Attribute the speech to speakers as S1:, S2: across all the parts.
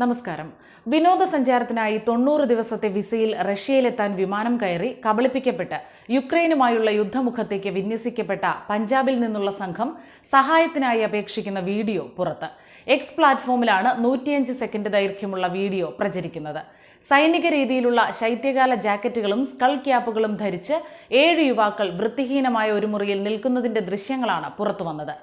S1: നമസ്കാരം. വിനോദസഞ്ചാരത്തിനായി തൊണ്ണൂറ് ദിവസത്തെ വിസയിൽ റഷ്യയിലെത്താൻ വിമാനം കയറി കബളിപ്പിക്കപ്പെട്ട് യുക്രൈനുമായുള്ള യുദ്ധമുഖത്തേക്ക് വിന്യസിക്കപ്പെട്ട പഞ്ചാബിൽ നിന്നുള്ള സംഘം സഹായത്തിനായി അപേക്ഷിക്കുന്ന വീഡിയോ പുറത്ത്. എക്സ് പ്ലാറ്റ്ഫോമിലാണ് നൂറ്റിയഞ്ച് സെക്കൻഡ് ദൈർഘ്യമുള്ള വീഡിയോ പ്രചരിക്കുന്നത്. സൈനിക രീതിയിലുള്ള ശൈത്യകാല ജാക്കറ്റുകളും സ്കൾ ക്യാപ്പുകളും ധരിച്ച് ഏഴ് യുവാക്കൾ വൃത്തിഹീനമായ ഒരു മുറിയിൽ നിൽക്കുന്നതിന്റെ ദൃശ്യങ്ങളാണ് പുറത്തുവന്നത്.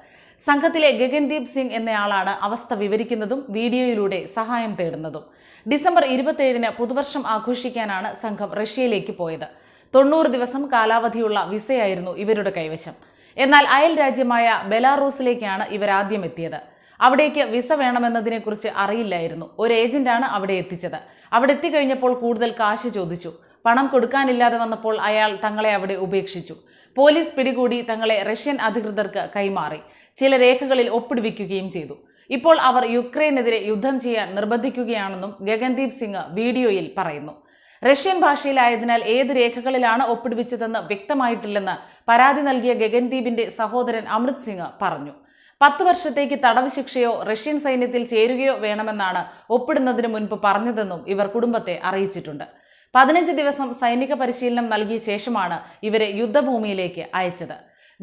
S1: സംഘത്തിലെ ഗഗൻദീപ് സിംഗ് എന്നയാളാണ് അവസ്ഥ വിവരിക്കുന്നതും വീഡിയോയിലൂടെ സഹായം തേടുന്നതും. ഡിസംബർ ഇരുപത്തിയേഴിന് പുതുവർഷം ആഘോഷിക്കാനാണ് സംഘം റഷ്യയിലേക്ക് പോയത്. തൊണ്ണൂറ് ദിവസം കാലാവധിയുള്ള വിസയായിരുന്നു ഇവരുടെ കൈവശം. എന്നാൽ അയൽ രാജ്യമായ ബെലാറൂസിലേക്കാണ് ഇവരാദ്യം എത്തിയത്. അവിടേക്ക് വിസ വേണമെന്നതിനെക്കുറിച്ച് അറിയില്ലായിരുന്നു. ഒരു ഏജന്റാണ് അവിടെ എത്തിച്ചത്. അവിടെ എത്തിക്കഴിഞ്ഞപ്പോൾ കൂടുതൽ കാശ് ചോദിച്ചു. പണം കൊടുക്കാനില്ലാതെ വന്നപ്പോൾ അയാൾ തങ്ങളെ അവിടെ ഉപേക്ഷിച്ചു. പോലീസ് പിടികൂടി തങ്ങളെ റഷ്യൻ അധികൃതർക്ക് കൈമാറി. ചില രേഖകളിൽ ഒപ്പിടുവിക്കുകയും ചെയ്തു. ഇപ്പോൾ അവർ യുക്രൈനെതിരെ യുദ്ധം ചെയ്യാൻ നിർബന്ധിക്കുകയാണെന്നും ഗഗൻദീപ് സിംഗ് വീഡിയോയിൽ പറയുന്നു. റഷ്യൻ ഭാഷയിലായതിനാൽ ഏത് രേഖകളിലാണ് ഒപ്പിടുവിച്ചതെന്ന് വ്യക്തമായിട്ടില്ലെന്ന് പരാതി നൽകിയ ഗഗൻദീപിന്റെ സഹോദരൻ അമൃത് സിംഗ് പറഞ്ഞു. പത്ത് വർഷത്തേക്ക് തടവ് ശിക്ഷയോ റഷ്യൻ സൈന്യത്തിൽ ചേരുകയോ വേണമെന്നാണ് ഒപ്പിടുന്നതിന് മുൻപ് പറഞ്ഞതെന്നും ഇവർ കുടുംബത്തെ അറിയിച്ചിട്ടുണ്ട്. പതിനഞ്ച് ദിവസം സൈനിക പരിശീലനം നൽകിയ ശേഷമാണ് ഇവരെ യുദ്ധഭൂമിയിലേക്ക് അയച്ചത്.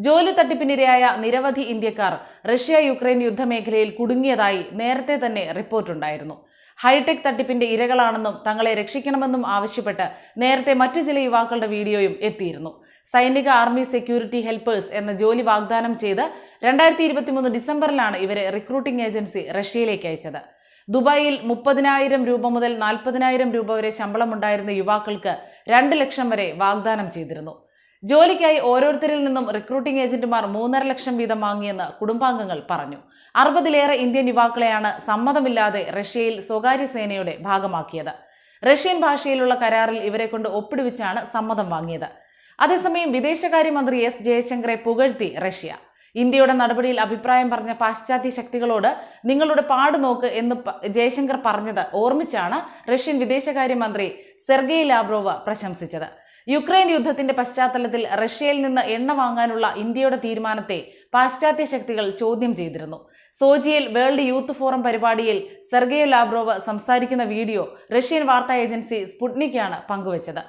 S1: ജോലി തട്ടിപ്പിനിരയായ നിരവധി ഇന്ത്യക്കാർ റഷ്യ യുക്രൈൻ യുദ്ധമേഖലയിൽ കുടുങ്ങിയതായി നേരത്തെ തന്നെ റിപ്പോർട്ടുണ്ടായിരുന്നു. ഹൈടെക് തട്ടിപ്പിന്റെ ഇരകളാണെന്നും തങ്ങളെ രക്ഷിക്കണമെന്നും ആവശ്യപ്പെട്ട് നേരത്തെ മറ്റു ചില യുവാക്കളുടെ വീഡിയോയും എത്തിയിരുന്നു. സൈനിക ആർമി സെക്യൂരിറ്റി ഹെൽപ്പേഴ്സ് എന്ന ജോലി വാഗ്ദാനം ചെയ്ത് രണ്ടായിരത്തി ഇരുപത്തിമൂന്ന് ഡിസംബറിലാണ് ഇവരെ റിക്രൂട്ടിംഗ് ഏജൻസി റഷ്യയിലേക്ക് അയച്ചത്. ദുബായിൽ മുപ്പതിനായിരം രൂപ മുതൽ നാൽപ്പതിനായിരം രൂപ വരെ ശമ്പളമുണ്ടായിരുന്ന യുവാക്കൾക്ക് രണ്ട് ലക്ഷം വരെ വാഗ്ദാനം ചെയ്തിരുന്നു. ജോലിക്കായി ഓരോരുത്തരിൽ നിന്നും റിക്രൂട്ടിംഗ് ഏജന്റുമാർ മൂന്നര ലക്ഷം വീതം വാങ്ങിയെന്ന് കുടുംബാംഗങ്ങൾ പറഞ്ഞു. അറുപതിലേറെ ഇന്ത്യൻ യുവാക്കളെയാണ് സമ്മതമില്ലാതെ റഷ്യയിൽ സ്വകാര്യ സേനയുടെ ഭാഗമാക്കിയത്. റഷ്യൻ ഭാഷയിലുള്ള കരാറിൽ ഇവരെ കൊണ്ട് ഒപ്പിടുവിച്ചാണ് സമ്മതം വാങ്ങിയത്. അതേസമയം വിദേശകാര്യമന്ത്രി എസ് ജയശങ്കറെ പുകഴ്ത്തി റഷ്യ. ഇന്ത്യയുടെ നടപടിയിൽ അഭിപ്രായം പറഞ്ഞ പാശ്ചാത്യ ശക്തികളോട് നിങ്ങളുടെ പാട് നോക്ക് എന്ന് ജയശങ്കർ പറഞ്ഞത് ഓർമ്മിച്ചാണ് റഷ്യൻ വിദേശകാര്യമന്ത്രി സെർഗെയ് ലാവ്രോവ് പ്രശംസിച്ചത്. യുക്രൈൻ യുദ്ധത്തിന്റെ പശ്ചാത്തലത്തിൽ റഷ്യയിൽ നിന്ന് എണ്ണ വാങ്ങാനുള്ള ഇന്ത്യയുടെ തീരുമാനത്തെ പാശ്ചാത്യ ശക്തികൾ ചോദ്യം ചെയ്തിരുന്നു. സോജിയിൽ വേൾഡ് യൂത്ത് ഫോറം പരിപാടിയിൽ സെർഗെയ് ലാബ്രോവ് സംസാരിക്കുന്ന വീഡിയോ റഷ്യൻ വാർത്താ ഏജൻസി സ്പുട്നിക്കാണ് പങ്കുവച്ചത്.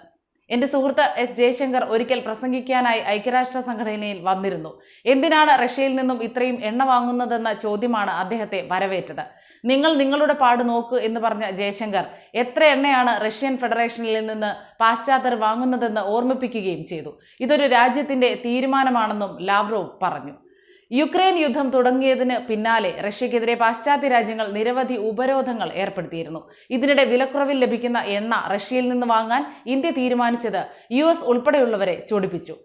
S1: എന്റെ സുഹൃത്ത് എസ് ജയശങ്കർ ഒരിക്കൽ പ്രസംഗിക്കാനായി ഐക്യരാഷ്ട്ര സംഘടനയിൽ വന്നിരുന്നു. എന്തിനാണ് റഷ്യയിൽ നിന്നും ഇത്രയും എണ്ണ വാങ്ങുന്നതെന്ന ചോദ്യമാണ് അദ്ദേഹത്തെ വരവേറ്റത്. നിങ്ങൾ നിങ്ങളുടെ പാട് നോക്ക് എന്ന് പറഞ്ഞ ജയശങ്കർ എത്ര എണ്ണയാണ് റഷ്യൻ ഫെഡറേഷനിൽ നിന്ന് പാശ്ചാത്യർ വാങ്ങുന്നതെന്ന് ഓർമ്മിപ്പിക്കുകയും ചെയ്തു. ഇതൊരു രാജ്യത്തിന്റെ തീരുമാനമാണെന്നും ലാവ്റോവ് പറഞ്ഞു. യുക്രൈൻ യുദ്ധം തുടങ്ങിയതിന് പിന്നാലെ റഷ്യക്കെതിരെ പാശ്ചാത്യ രാജ്യങ്ങൾ നിരവധി ഉപരോധങ്ങൾ ഏർപ്പെടുത്തിയിരുന്നു. ഇതിനിടെ വിലക്കുറവിൽ ലഭിക്കുന്ന എണ്ണ റഷ്യയിൽ നിന്ന് വാങ്ങാൻ ഇന്ത്യ തീരുമാനിച്ചത് യു ഉൾപ്പെടെയുള്ളവരെ ചൊടിപ്പിച്ചു.